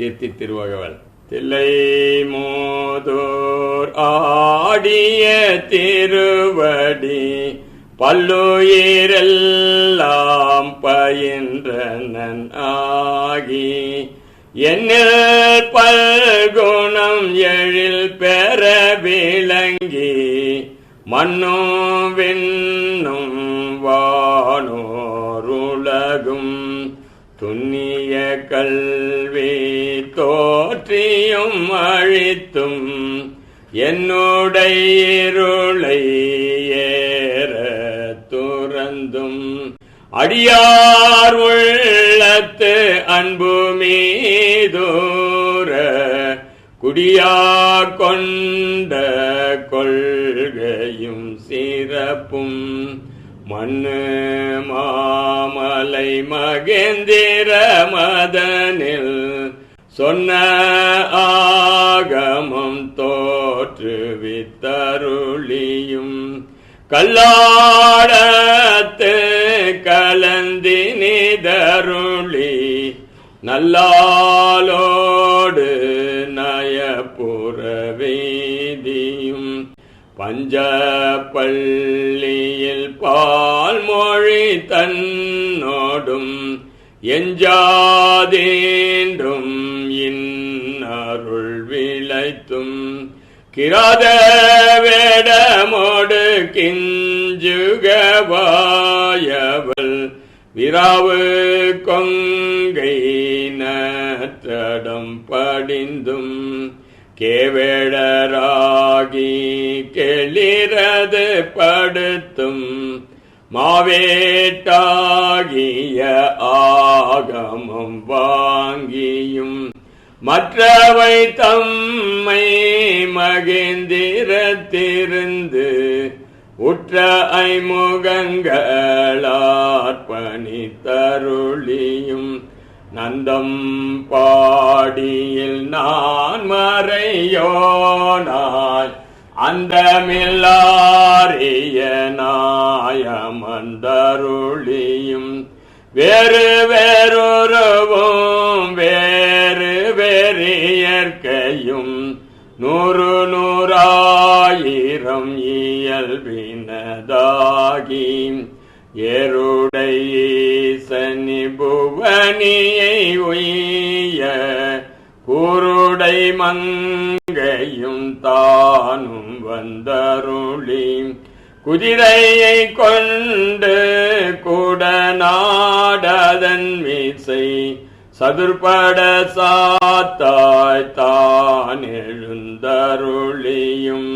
கீர்த்தி திருவகவல். தில்லை மோதோர் ஆடிய திருவடி பல்லுயிரெல்லாம் பயின்றனன் ஆகி என்னில் பல்குணம் எழில் பெற விளங்கி மன்னோவின் கல்வி தோற்றியும் அழித்தும் என்னுடைய இருளை ஏற துறந்தும். அடியார் உள்ளத்து அன்பு மீதூர குடியா கொண்ட கொள்கையும் சிறப்பும். மண்ணு மாமலை மகேந்திர மதனில் சொன்ன ஆகமம் தோற்றுவித்தருளியும் கல்லாடத்து கலந்தினிதருளி நல்லாலோடு பஞ்ச பள்ளியில் பால்மொழி தன்னோடும் எஞ்சாதேன்றும் இன்னருள் விளைத்தும். கிராத வேடமோடு கிஞ்சுகவாயவள் விராவு கொங்கை நற்றடம் படிந்தும். கேவேடராகி கெளிரது படுத்தும் மாவேட்டாகிய ஆகமம் வாங்கியும் மற்றவை தம்மை மகேந்திரத்திருந்து உற்ற ஐமுகங்களார்பணி தருளியும் நந்தம் பாடியில் நான் மறையோனாய் அந்தமில்லாரிய நாயமந்தருளியும் வேறு வேறொருவும் வேறு வேறு இயற்கையும் நூறு நூறாயிரம் இயல்பினதாகி ஏருடைய நிபுவனியை புவனியை உய்ய கூருடை மங்கையும் தானும் வந்தருளி. குதிரையை கொண்டு கூட நாடதன் மீசை சதுர்பட சாத்தாய் தான் எழுந்தருளியும்.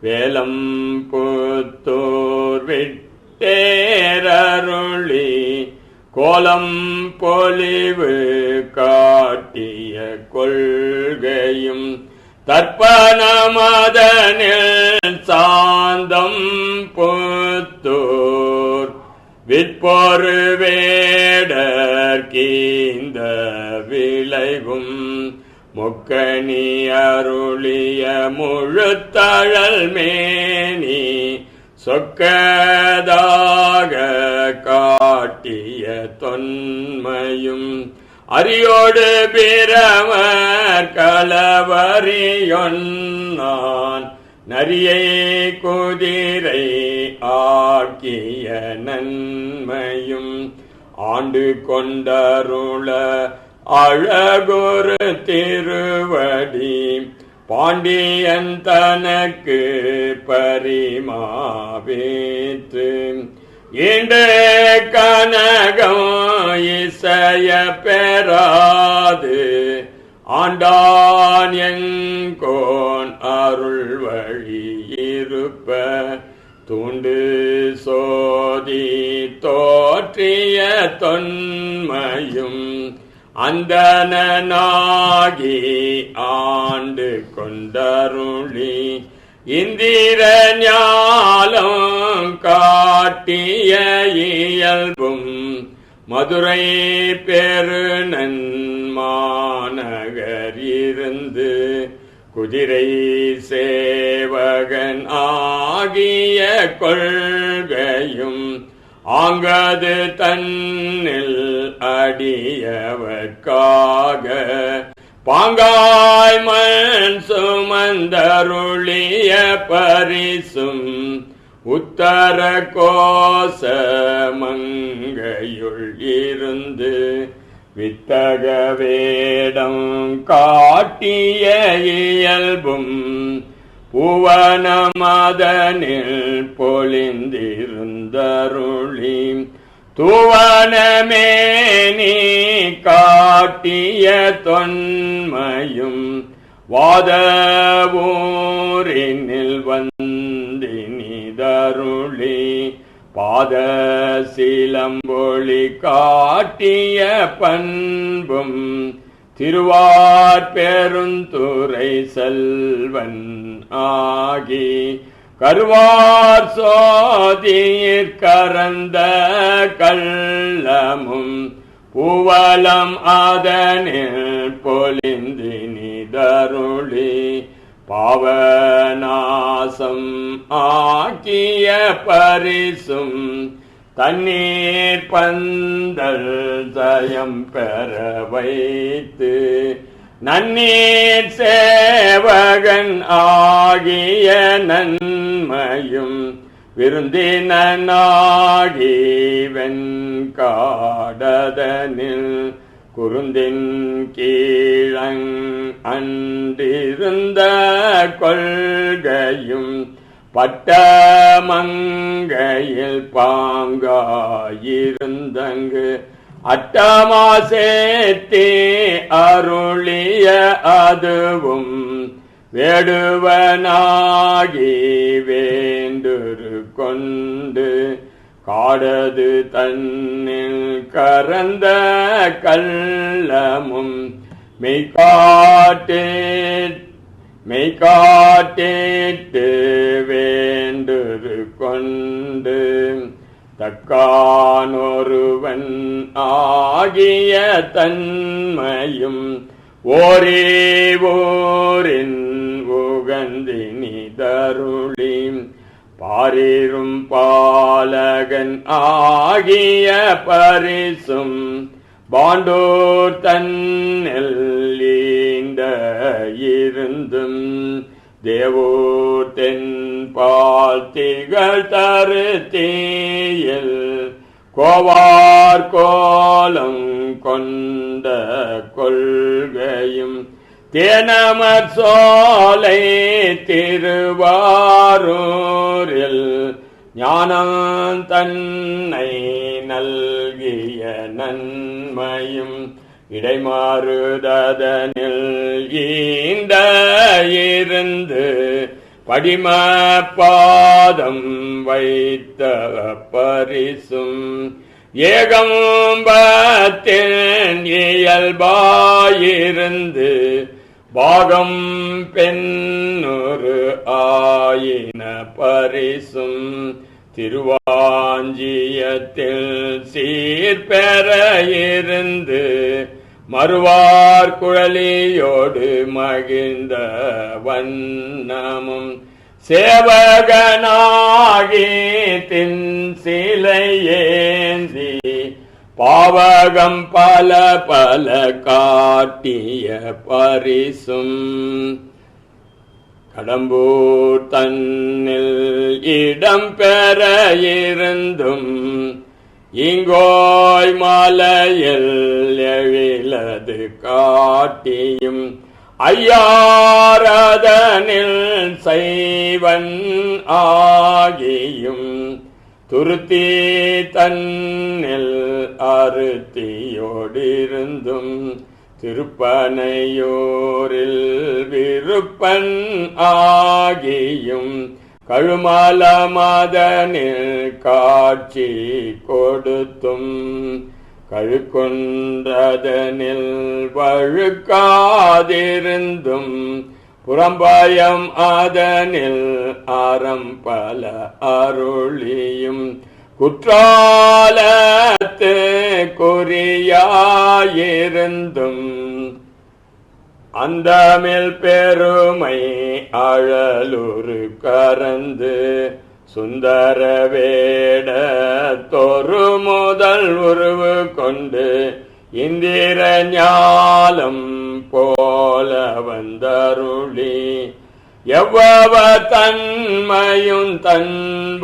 வேலம் புத்தூர் விட்டேரருளி. கோலம் பொலிவு காட்டிய கொள்கையும் தற்பனமதனில் சாந்தம் புத்தூர். விற்பொரு வேடர்கீந்த விளைவும் முக்கணி அருளிய முழுத்தழல் மேனி சொக்கதா தொன்மையும் அரியோடு பிறவர் களவறியொன்னான் நரியை குதிரை ஆக்கிய நன்மையும் ஆண்டு கொண்டருள அழகொரு திருவடி பாண்டியன் தனக்கு பரிமாவேத்து இன்று கனகம் இசைய பெறாது. ஆண்டான் எங்கோன் அருள் வழி இருப்ப. துண்டு சோதி தோற்றிய தொன்மையும் அந்தனாகி ஆண்டு கொண்டருளி. இந்திர ஞாலம் காட்டிய இயல்பும் மதுரை பெருநன் மாநகர் இருந்து குதிரை சேவகன் ஆகிய கொள்கையும் ஆங்கது தன்னில் அடியவர்க்காக பாங்காய் மண் சுமந்தருளிய பரிசும் உத்தர கோச மங்கையுள் இருந்து வித்தக வேடம் காட்டிய இயல்பும் புவனமதனில் பொலிந்திருந்தருளி துவனமே நீ காட்டிய தொன்மையும் வாதவூரினில் வந்தினிதருளி பாத சிலம்பொழி காட்டிய பண்பும் திருவார் பெருந்துறை செல்வன் ஆகி கருவார் சோதீர் கரந்த கள்ளமும் புவலம் அதனில் பொலிந்தினிதருளி பாவநாசம் ஆக்கிய பரிசும் தண்ணீர் பந்தல் ஜயம் பெற வைத்து நன்னீர் சேவகன் ஆகிய நன் நன்மையும் விருந்தினாகி வெண்காடதனில் குருந்தின் கீழங் அன்றிருந்த கொள்கையும் பட்டமங்கையில் பாங்காயிருந்தங்கு அட்டமாசேத்தே அருளிய அதுவும் வேடுவனாகி வேண்டுரு கொண்டு காடது தன்னில் கரந்த கள்ளமும் மெய்காட்டே மெய்காட்டேட்டு வேண்டுரு கொண்டு தக்கானொருவன் ஆகிய தன்மையும் ஓரே ஓரின் பாரிரும் பாலகன் ஆகிய பரிசும் பாண்டோர் தன்னில் இருந்தும் தேவோர் தென்பால் திகழ் தரு தீயில் கோவார் கோலம் கொண்ட கொள்கையும் தேனமர் சோலை திருவாரூரில் ஞானம் தன்னை நல்கிய நன்மையும் இடைமாறுதனில் ஈந்த இருந்து படிம பாதம் வைத்த பரிசும் ஏகம்பத்தின் இயல்பாயிருந்து பாகம் பெண்ணொரு ஆயின பரிசும் திருவாஞ்சியத்தில் சீர்பெற இருந்து மறுவார் குழலியோடு மகிழ்ந்த வண்ணமும் சேவகனாகி தின் சிலையேந்தி பாவகம் பல பல காட்டிய பரிசும். கடம்பூர் தன்னில் இடம் பெற இருந்தும் இங்கோய் மலையில் எழிலது காட்டியும். ஐயாரதனில் செய்வன் ஆகியும். துருத்தி தன்னில் அறுத்தியோடிருந்தும் திருப்பனையோரில் விருப்பன் ஆகியும் கழுமல மாதனில் காட்சி கொடுத்தும் கழுக்கொன்றதனில் வழுக்காதிருந்தும் புறம்பாயம் ஆதனில் ஆரம் பல அருளியும். குற்றாலத்து குறியாயிருந்தும். அந்தமில் பெருமை அழலுரு கரந்து சுந்தர வேட தொரு முதல் உருவு கொண்டு இந்திர ஞாலம் போல வந்தருளி. எவ்வளவ தன்மையும் தன்வயிற்படுத்து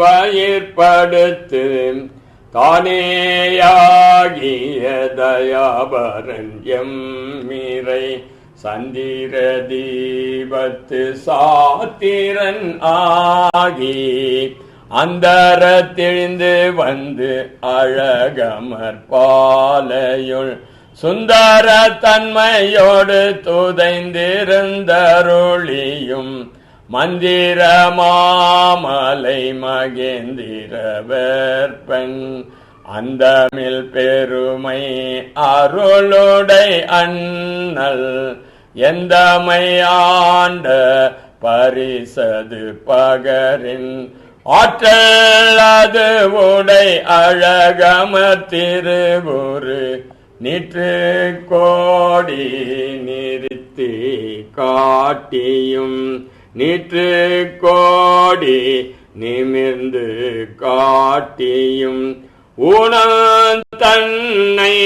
தானேயாகிய தயாபரன் எம்மிரை சந்திர தீபத்து சாத்திரன் ஆகி அந்தர தெளிந்து வந்து அழகமர் பாலையுள் சுந்தர தன்மையோடு துதைந்திருந்தருளியும் மந்திர மாமலை மகேந்திர அந்தமில் பெருமை அருளுடை அண்ணல் எந்தமை ஆண்ட பரிசது பகரின் ஆற்றல் அது உடை அழகமர் திருவுரு நிற்று கோடி நிறுத்தி காட்டியும் நிற்று கோடி நிமிர்ந்து காட்டியும் ஊனம் தன்னை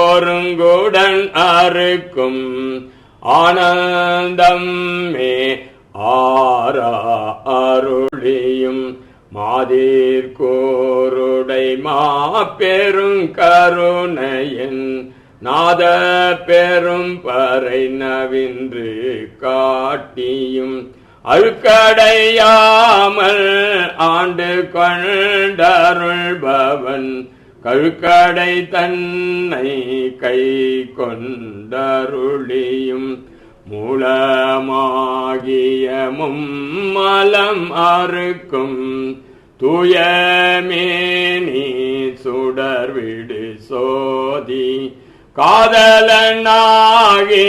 ஒருங்குடன் அறுக்கும் ஆனந்தம் மே ஆரா அருளியும். மாதிர் கோருடை மாபெரும் நாத பெரும் பறை நவின்று காட்டியும் அழுக்கடையாமல் ஆண்டு கொண்டருள்பவன் கழுக்கடை தன்னை கை கொண்டருளியும் மூலமாகிய மும்மலம் அறுக்கும் தூயமேனி சுடர்விடு சோதி. காதலனாகி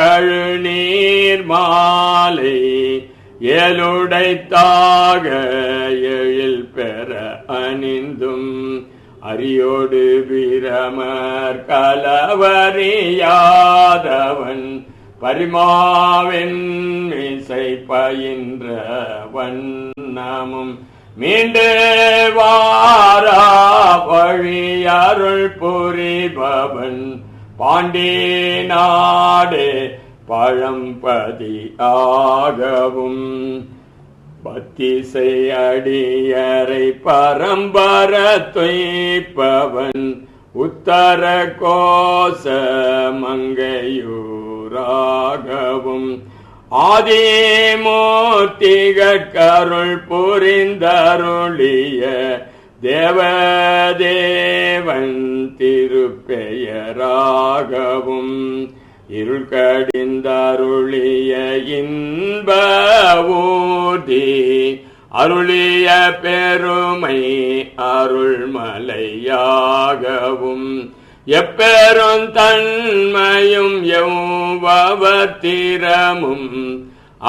கழுநீர் மாலை ஏழுடைத்தாக எழில் பெற அணிந்தும். அரியோடு பிரமர் கலவறியாதவன் பரிமாவின் மிசை பயின்ற வண்ணமும் மீண்டு வாரா வழி அருள் புரிபவன் பாண்டி நாடு பழம்பதி ஆகவும் பத்திசை அடியரை பரம்பர தொய்ப்பவன் உத்தர கோச மங்கையூராகவும் ஆதிமூர்த்திகருள் புரிந்தருளிய தேவதேவன் திருப்பெயராகவும் இருள் கடிந்தருளிய இன்ப ஊதி அருளிய பெருமை அருள்மலையாகவும் எப்பெரும் தன்மையும் எவ்வவத்திரமும்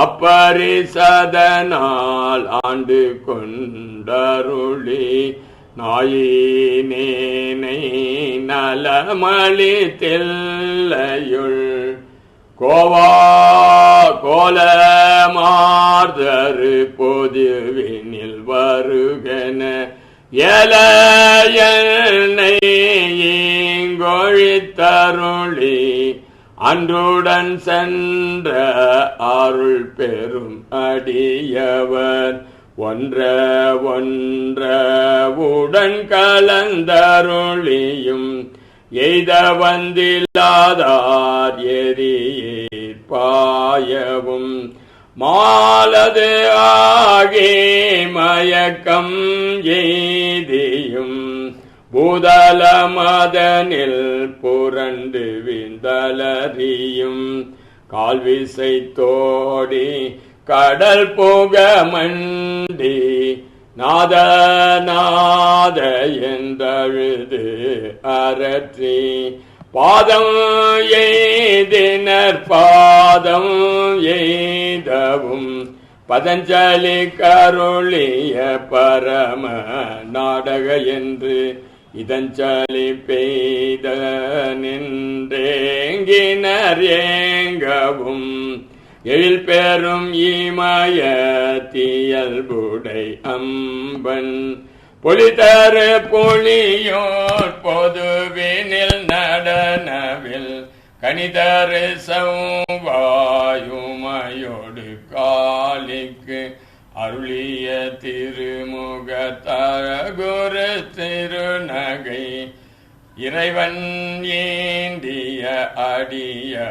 அப்பரிசதனால் ஆண்டு கொண்டருளி. நாயினேனை நலமளி தில்லையுள் கோவா கோலமார்தரு பொதுவினில் வருகன. எலையனை இங்கொழித்தருளி அன்றுடன் சென்ற அருள் பெரும் அடியவர். ஒன்ற ஒன்ற உடன் கலந்தருளியும் எய்த வந்தில்லாதார் எரியேற் பாயவும். மாலது ஆகே மயக்கம் எய்தியும் பூதல மதனில் புரண்டு விந்தலறியும் கால்விசை தோடி கடல் போக மண்டி நாத நாத எந்தழுது அரற்றி பாதம் எய்தினர் பாதம் எய்தவும் பதஞ்சலி கருளிய பரம நாடக என்று இதஞ்சலி பெய்த நின்றேங்கினர் ஏங்கவும் எழில் பெறும் இமய தீயல்புடை அம்பன் பொலிதரு பொழியோர் பொதுவினில் நடனவில் கணிதரு செவ்வாயுமையோடு காலிக்கு அருளிய திருமுக தரகுரு திருநகை. இறைவன் ஏந்திய அடியவரோடும்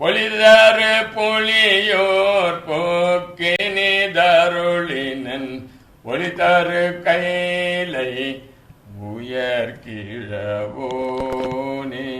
பொலிதரு புலியோர் போக்கினிதருளினன் ஒளிதரு கைலை உயர்கிழவோனே